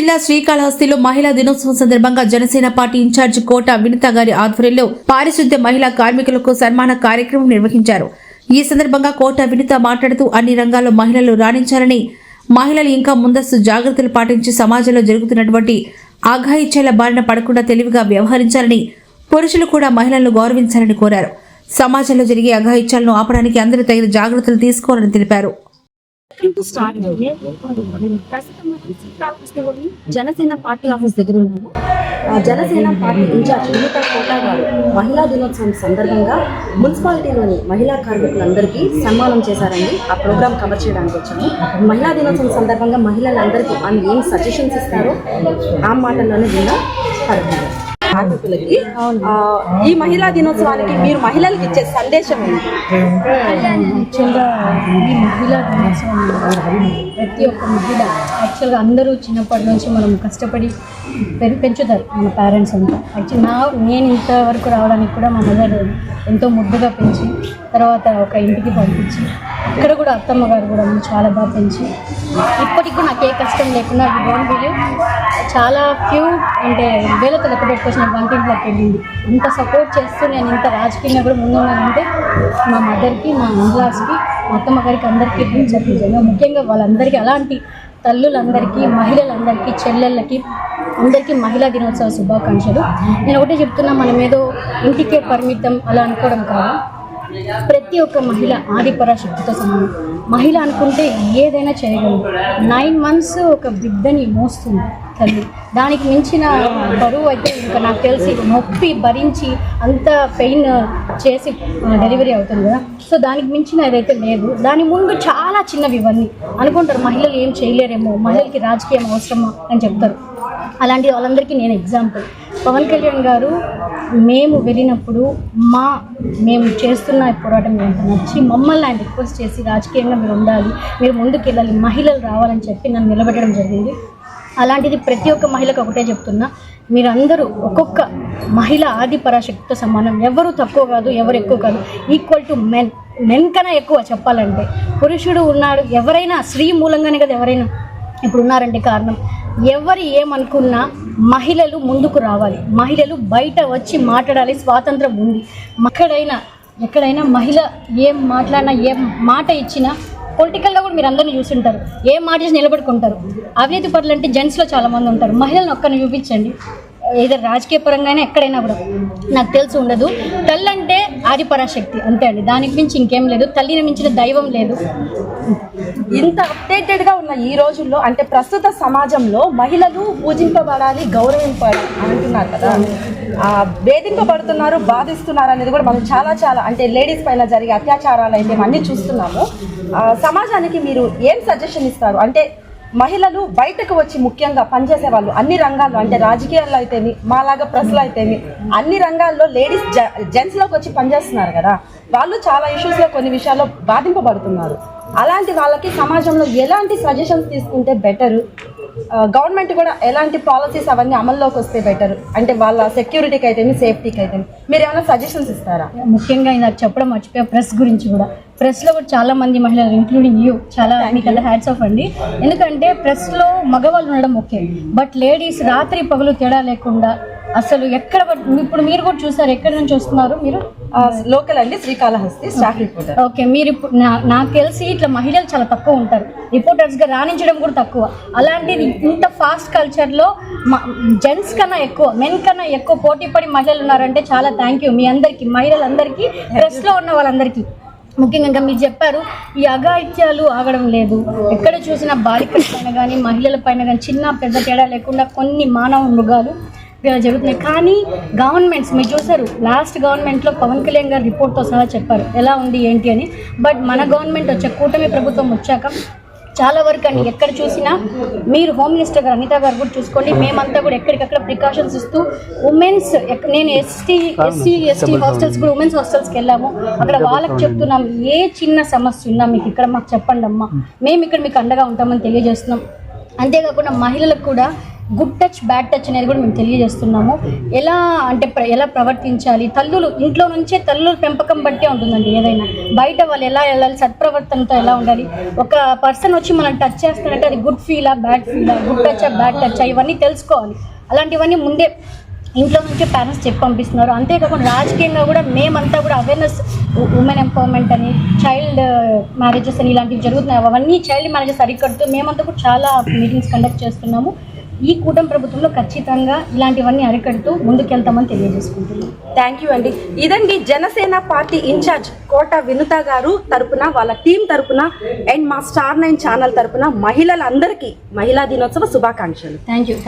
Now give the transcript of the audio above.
జిల్లా శ్రీకాళహస్తిలో మహిళా దినోత్సవం సందర్భంగా జనసేన పార్టీ ఇన్ఛార్జ్ కోట వినిత గారి ఆధ్వర్యంలో పారిశుద్ధ్య మహిళా కార్మికులకు సన్మాన కార్యక్రమం నిర్వహించారు. ఈ సందర్భంగా కోట వినిత మాట్లాడుతూ అన్ని రంగాల్లో మహిళలు రాణించాలని మహిళలు ఇంకా ముందస్తు జాగ్రత్తలు పాటించి సమాజంలో జరుగుతున్నటువంటి ఆఘాయిత్యాల బారిన పడకుండా తెలివిగా వ్యవహరించాలని పురుషులు కూడా మహిళలను గౌరవించాలని కోరారు. సమాజంలో జరిగే అఘాయిత్యాలను ఆపడానికి అందరూ తగిన జాగ్రత్తలు తీసుకోవాలని తెలిపారు. జనసేన పార్టీ ఆఫీస్ దగ్గర ఉన్నాము. ఆ జనసేన పార్టీ ఇన్ఛార్జ్ సునీత కోటా గారు మహిళా దినోత్సవం సందర్భంగా మున్సిపాలిటీలోని మహిళా కార్మికులందరికీ సన్మానం చేశారండి. ఆ ప్రోగ్రామ్ కవర్ చేయడానికి వచ్చాము. మహిళా దినోత్సవం సందర్భంగా మహిళలందరికీ ఆమె ఏం సజెషన్స్ ఇస్తారో ఆ మాటల్లోనే విందాం. పడుతుంది ఆ, ఈ మహిళా దినోత్సవానికి మీరు మహిళలకు ఇచ్చే సందేశం ఏంటి? యాక్చువల్గా ఈ మహిళా దినోత్సవం ప్రతి ఒక్క మహిళ యాక్చువల్గా అందరూ చిన్నప్పటి నుంచి మనం కష్టపడి పెరు పెంచుతారు మన పేరెంట్స్ అంతా. యాక్చువల్ నా నేను ఇంతవరకు రావడానికి కూడా మా మదర్ ఎంతో ముద్దుగా పెంచి తర్వాత ఒక ఇంటికి పంపించి ఇక్కడ కూడా అత్తమ్మ గారు కూడా చాలా బాగా పెంచి ఇప్పటికి కూడా నాకు ఏ కష్టం లేకుండా అది డోంట్ బిలీవ్ చాలా ఫ్యూ అంటే వేలతో లెక్క పెట్టుకొచ్చిన వంటింట్లోకి వెళ్ళింది. ఇంత సపోర్ట్ చేస్తూ నేను ఇంత రాజకీయంగా కూడా ముందున్నానంటే మా మదర్కి మా ఇన్లాస్కి మా అత్తమ్మ గారికి అందరికీ టీచర్ నిజంగా ముఖ్యంగా వాళ్ళందరికీ అలాంటి తల్లులందరికీ మహిళలందరికీ చెల్లెళ్ళకి అందరికీ మహిళా దినోత్సవ శుభాకాంక్షలు. నేను ఒకటే చెప్తున్నా మనం ఏదో ఇంటికే పరిమితం అలా అనుకోవడం కాదు. ప్రతి ఒక్క మహిళ ఆదిపర శక్తితో సమానం. మహిళ అనుకుంటే ఏదైనా చేయగలదు. నైన్ మంత్స్ ఒక బిడ్డని మోస్తుంది తల్లి. దానికి మించిన బరువు అయితే ఇంకా నాకు తెలిసి నొప్పి భరించి అంత పెయిన్ చేసి డెలివరీ అవుతుంది కదా. సో దానికి మించిన ఏదైతే లేదు దాని ముందు చాలా చిన్నవి ఇవన్నీ. అనుకుంటారు మహిళలు ఏం చేయలేరేమో మహిళలకి రాజకీయం అవసరమా అని చెప్తారు. అలాంటి వాళ్ళందరికీ నేను ఎగ్జాంపుల్ పవన్ కళ్యాణ్ గారు మేము వెళ్ళినప్పుడు మా మేము చేస్తున్న పోరాటం ఎంత నచ్చి మమ్మల్ని ఆయన రిక్వెస్ట్ చేసి రాజకీయంగా మీరు ఉండాలి మీరు ముందుకు వెళ్ళాలి మహిళలు రావాలని చెప్పి నన్ను నిలబెట్టడం జరిగింది. అలాంటిది ప్రతి ఒక్క మహిళకు ఒకటే చెప్తున్నా మీరందరూ ఒక్కొక్క మహిళ ఆది పరాశక్తితో సమానం ఎవరు తక్కువ కాదు ఎవరు ఎక్కువ కాదు ఈక్వల్ టు మెన్ మెన్ కన్నా ఎక్కువ చెప్పాలంటే పురుషుడు ఉన్నాడు ఎవరైనా స్త్రీ మూలంగానే కదా ఎవరైనా. ఇప్పుడు ఉన్నారంటే కారణం. ఎవరు ఏమనుకున్నా మహిళలు ముందుకు రావాలి. మహిళలు బయట వచ్చి మాట్లాడాలి. స్వాతంత్రం ఉంది. ఎక్కడైనా ఎక్కడైనా మహిళ ఏం మాట్లాడినా ఏం మాట ఇచ్చినా పొలిటికల్గా కూడా మీరు అందరినీ చూసుంటారు. ఏం మాట చేసి నిలబడుకుంటారు. అవినీతి పరులు అంటే జెంట్స్లో చాలామంది ఉంటారు. మహిళలను ఒక్కరిని చూపించండి. ఏదో రాజకీయ పరంగానే ఎక్కడైనా కూడా. నాకు తెలిసి ఉండదు. తల్లి అంటే ఆది పరాశక్తి అంతే అండి. దానికి మించి ఇంకేం లేదు. తల్లిని మించిన దైవం లేదు. ఇంత అప్డేటెడ్గా ఉన్న ఈ రోజుల్లో అంటే ప్రస్తుత సమాజంలో మహిళలు పూజింపబడాలి గౌరవింపాలి అంటున్నారు కదా. వేధింపబడుతున్నారు బాధిస్తున్నారు అనేది కూడా మనం చాలా చాలా అంటే లేడీస్ పైన జరిగే అత్యాచారాలు అయితే మనం అన్ని చూస్తున్నాము. సమాజానికి మీరు ఏం సజెషన్ ఇస్తారు? అంటే మహిళలు బయటకు వచ్చి ముఖ్యంగా పనిచేసే వాళ్ళు అన్ని రంగాల్లో అంటే రాజకీయాల్లో అయితేమి మాలాగా ప్రజలు అయితేమి అన్ని రంగాల్లో లేడీస్ జెంట్స్లోకి వచ్చి పనిచేస్తున్నారు కదా. వాళ్ళు చాలా ఇష్యూస్లో కొన్ని విషయాల్లో బాధింపబడుతున్నారు. అలాంటి వాళ్ళకి సమాజంలో ఎలాంటి సజెషన్స్ తీసుకుంటే బెటర్ గవర్నమెంట్ కూడా ఎలాంటి పాలసీస్ అవన్నీ అమల్లోకి వస్తే బెటర్ అంటే వాళ్ళ సెక్యూరిటీకి అయితేమి సేఫ్టీకి అయితేమి మీరు ఏమైనా సజెషన్స్ ఇస్తారా? ముఖ్యంగా నాకు చెప్పడం మర్చిపోయా ప్రెస్ గురించి కూడా. ప్రెస్లో కూడా చాలా మంది మహిళలు ఇంక్లూడింగ్ యూ చాలా మీకు అంత హ్యాట్స్ ఆఫ్ అండి. ఎందుకంటే ప్రెస్లో మగవాళ్ళు ఉండడం ఓకే. బట్ లేడీస్ రాత్రి పగలు తేడా లేకుండా అసలు ఎక్కడ ఇప్పుడు మీరు కూడా చూసారు ఎక్కడి నుంచి వస్తున్నారు మీరు? లోకల్ అండి శ్రీకాళహస్తి స్టాఫ్ రిపోర్టర్. ఓకే మీరు ఇప్పుడు నా- నాకు తెలిసి ఇట్లా మహిళలు చాలా తక్కువ ఉంటారు. రిపోర్టర్స్గా రాణించడం కూడా తక్కువ. అలాంటిది ఇంత ఫాస్ట్ కల్చర్లో జెంట్స్ కన్నా ఎక్కువ మెన్ కన్నా ఎక్కువ పోటీ పడి మహిళలు ఉన్నారంటే చాలా థ్యాంక్ యూ మీ అందరికీ మహిళలందరికీ ప్రెస్లో ఉన్న వాళ్ళందరికీ. ముఖ్యంగా ఇంకా మీరు చెప్పారు ఈ అఘాయిత్యాలు ఆగడం లేదు. ఎక్కడ చూసినా బాలికల పైన కానీ మహిళల పైన కానీ చిన్న పెద్ద తేడా లేకుండా కొన్ని మానవ మృగాలు జరుగుతున్నాయి. కానీ గవర్నమెంట్స్ మీరు చూసారు లాస్ట్ గవర్నమెంట్లో పవన్ కళ్యాణ్ గారు రిపోర్ట్తో సహా చెప్పారు. ఎలా ఉంది ఏంటి అని. బట్ మన గవర్నమెంట్ వచ్చాక కూటమి ప్రభుత్వం వచ్చాక చాలా వరకు అండి ఎక్కడ చూసినా మీరు హోమ్ మినిస్టర్ గారు అనిత గారు కూడా చూసుకోండి. మేమంతా కూడా ఎక్కడికక్కడ ప్రికాషన్స్ ఇస్తూ ఉమెన్స్ నేను ఎస్టీ ఎస్సీ ఎస్టీ హాస్టల్స్ కూడా ఉమెన్స్ హాస్టల్స్కి వెళ్ళాము. అక్కడ వాళ్ళకి చెప్తున్నాం ఏ చిన్న సమస్య ఉన్నా మీకు ఇక్కడ మాకు చెప్పండి అమ్మా మేము ఇక్కడ మీకు అండగా ఉంటామని తెలియజేస్తున్నాం. అంతేకాకుండా మహిళలకు కూడా గుడ్ టచ్ బ్యాడ్ టచ్ అనేది కూడా మేము తెలియజేస్తున్నాము. ఎలా అంటే ఎలా ప్రవర్తించాలి? తల్లులు ఇంట్లో నుంచే తల్లుల పెంపకం బట్టే ఉంటుందండి ఏదైనా. బయట వాళ్ళు ఎలా వెళ్ళాలి సత్ప్రవర్తనతో ఎలా ఉండాలి? ఒక పర్సన్ వచ్చి మనం టచ్ చేస్తారంటే అది గుడ్ ఫీలా బ్యాడ్ ఫీలా గుడ్ టచ్ బ్యాడ్ టచ్ ఇవన్నీ తెలుసుకోవాలి. అలాంటివన్నీ ముందే ఇంట్లో నుంచి పేరెంట్స్ చెప్పి పంపిస్తున్నారు. అంతేకాకుండా రాజకీయంగా కూడా మేమంతా కూడా అవేర్నెస్ ఉమెన్ ఎంపవర్మెంట్ అని చైల్డ్ మ్యారేజెస్ uh, అని ఇలాంటివి జరుగుతున్నాయి. అవన్నీ చైల్డ్ మ్యారేజెస్ అరికడుతూ మేమంతా కూడా చాలా మీటింగ్స్ కండక్ట్ చేస్తున్నాము. ఈ కూటమి ప్రభుత్వంలో ఖచ్చితంగా ఇలాంటివన్నీ అరికడుతూ ముందుకెళ్తామని తెలియజేసుకుంటున్నాం. థ్యాంక్ యూ అండి. ఇదండి జనసేన పార్టీ ఇన్ఛార్జ్ కోట వినుత గారు తరపున వాళ్ళ టీం తరపున అండ్ మా స్టార్ నైన్ ఛానల్ తరపున మహిళలందరికీ మహిళా దినోత్సవ శుభాకాంక్షలు. Thank you